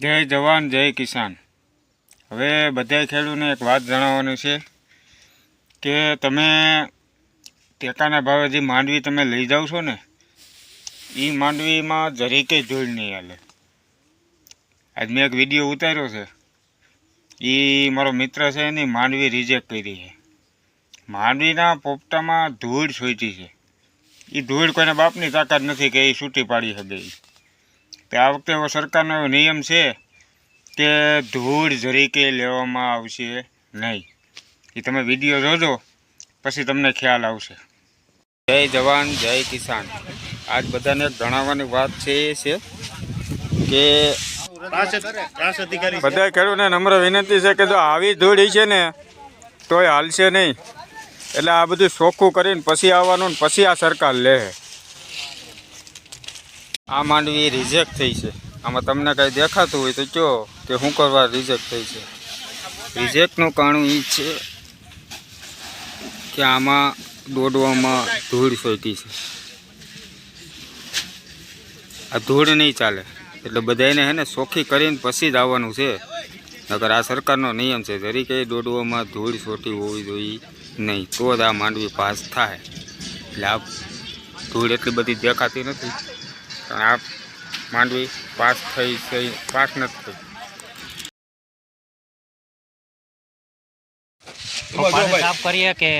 જય જવાન, જય કિસાન. હવે બધા ખેડૂતને એક વાત જણાવવાની છે કે તમે ટેકાના ભાવે જે માંડવી તમે લઈ જાઓ છો ને એ માંડવીમાં જરીકે જોઈ નહીં હાલે. આજ મેં એક વીડિયો ઉતાર્યો છે. એ મારો મિત્ર છે એની માંડવી રિજેક્ટ કરી છે. માંડવીના પોપટામાં ધૂળ સોચી છે. એ ધૂળ કોઈને બાપની તાકાત નથી કે એ છૂટી પાડી શકે ઈ. તે આ વખતે એવો સરકારનો એવો નિયમ છે કે ધૂળ જરીકે લેવામાં આવશે નહીં. એ તમે વીડિયો જોજો, પછી તમને ખ્યાલ આવશે. જય જવાન, જય કિસાન. આજ બધાને જણાવવાની વાત છે એ છે કે બધા ખેડૂતને નમ્ર વિનંતી છે કે જો આવી ધૂળ છે ને, તોય હાલશે નહીં. એટલે આ બધું ચોખ્ખું કરીને પછી આવવાનું પછી આ સરકાર લે. આ માંડવી રિજેક્ટ થઈ છે. આમાં તમને કાંઈ દેખાતું હોય તો કહો કે શું કરવા રિજેક્ટ થઈ છે. રિજેક્ટનું કારણું એ છે કે આમાં દોડવામાં ધૂળ સોટી છે. આ ધૂળ નહીં ચાલે. એટલે બધાને હે ને શોખી કરીને પછી જ આવવાનું છે. નકર આ સરકારનો નિયમ છે જરીકે દોડવામાં ધૂળ સોટી હોવી જોઈએ નહીં, તો જ આ માંડવી પાસ થાય. એટલે આ ધૂળ એટલી બધી દેખાતી નથી. આ માંડવી પાસ થઈ થઈ પાસ નથી થઈ. પાણી સાફ કરીએ કે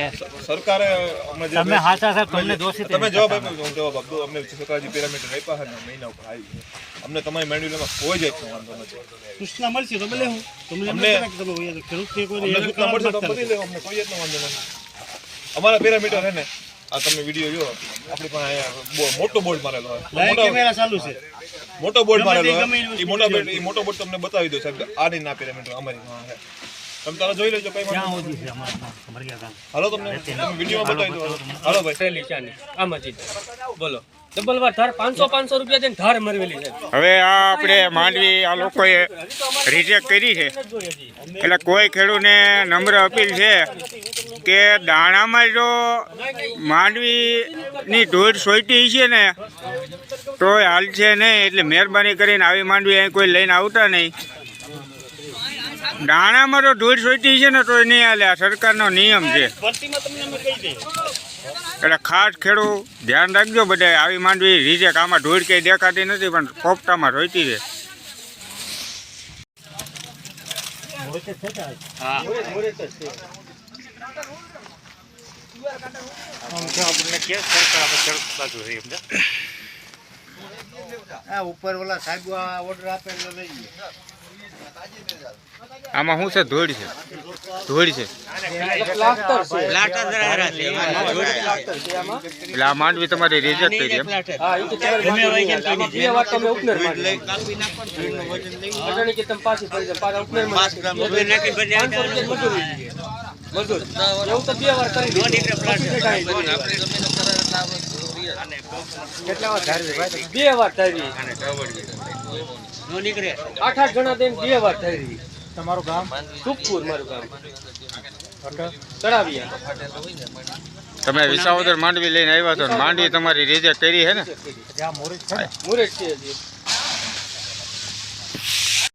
સરકારે અમે જે તમે હાચા સાહેબ તમને દોષિત તમે જવાબ આપ્યો જવાબ આપતો અમને સરકારજી પેરામીટર આપ્યા છે ને મહિના ઉપર આવી છે અમને તમારી મેન્યુઅલમાં કોઈ જાતનો વાંધો નથી. મળશે તમને અમને- તમે ખેડૂત અમને કોઈ જાતનો વાંધો નથી. અમારા પેરામીટર હે ને આ તમે વીડિયો જો આપણી પાસે મોટો બોર્ડ મારેલો હોય. કેમેરા ચાલુ છે. મોટો બોર્ડ મારેલો એ મોટો બોર્ડ એ મોટો બોર્ડ તમને બતાવી દો સાહેબ. આ ના પેરામીટર અમારી. છે તમે તારા જોઈ લેજો કઈ. હાલો તમને. વીડિયો બતાવી દો હાલો ભાઈ. મરેલી છે આ મસ્જિદ. બોલો. હવે આ આપણે માંડવી આ લોકોએ રિજેક્ટ કરી છે. એટલે કોઈ ખેડૂતને નમ્ર અપીલ છે કે દાણામાં જો માંડવીની ધૂળ સોઈટી છે ને તો હાલ છે નહીં. એટલે મહેરબાની કરીને આવી માંડવી અહીં કોઈ લઈને આવતા નહીં. દાણામાં તો ધૂળ સોટી છે ને તો નહીં હાલે. આ સરકારનો નિયમ છે. એટલે ખાસ ખેડૂત ધ્યાન રાખજો બધા આવી માંડવી રીજેક આમાં ધૂળ કંઈ દેખાતી નથી પણ પોપટામાં રોઈતી છે ઉપર ઓલા સાહેબ ઓર્ડર આમાં શું છે? ધોળ છે. ધોળ છે. એટલે આ તમારી રિજેક્ટ થઈ ગઈ મજૂરી એવું તો બે વાર કરી. બે વાર ધારી આઠ આઠ જણા બે વાર ધારી તમારું ગામ સુખપુર મારું ગામ તમે વિસાવદર માંડવી લઈને આવ્યા છો માંડવી તમારી રીતે કરી છે ને?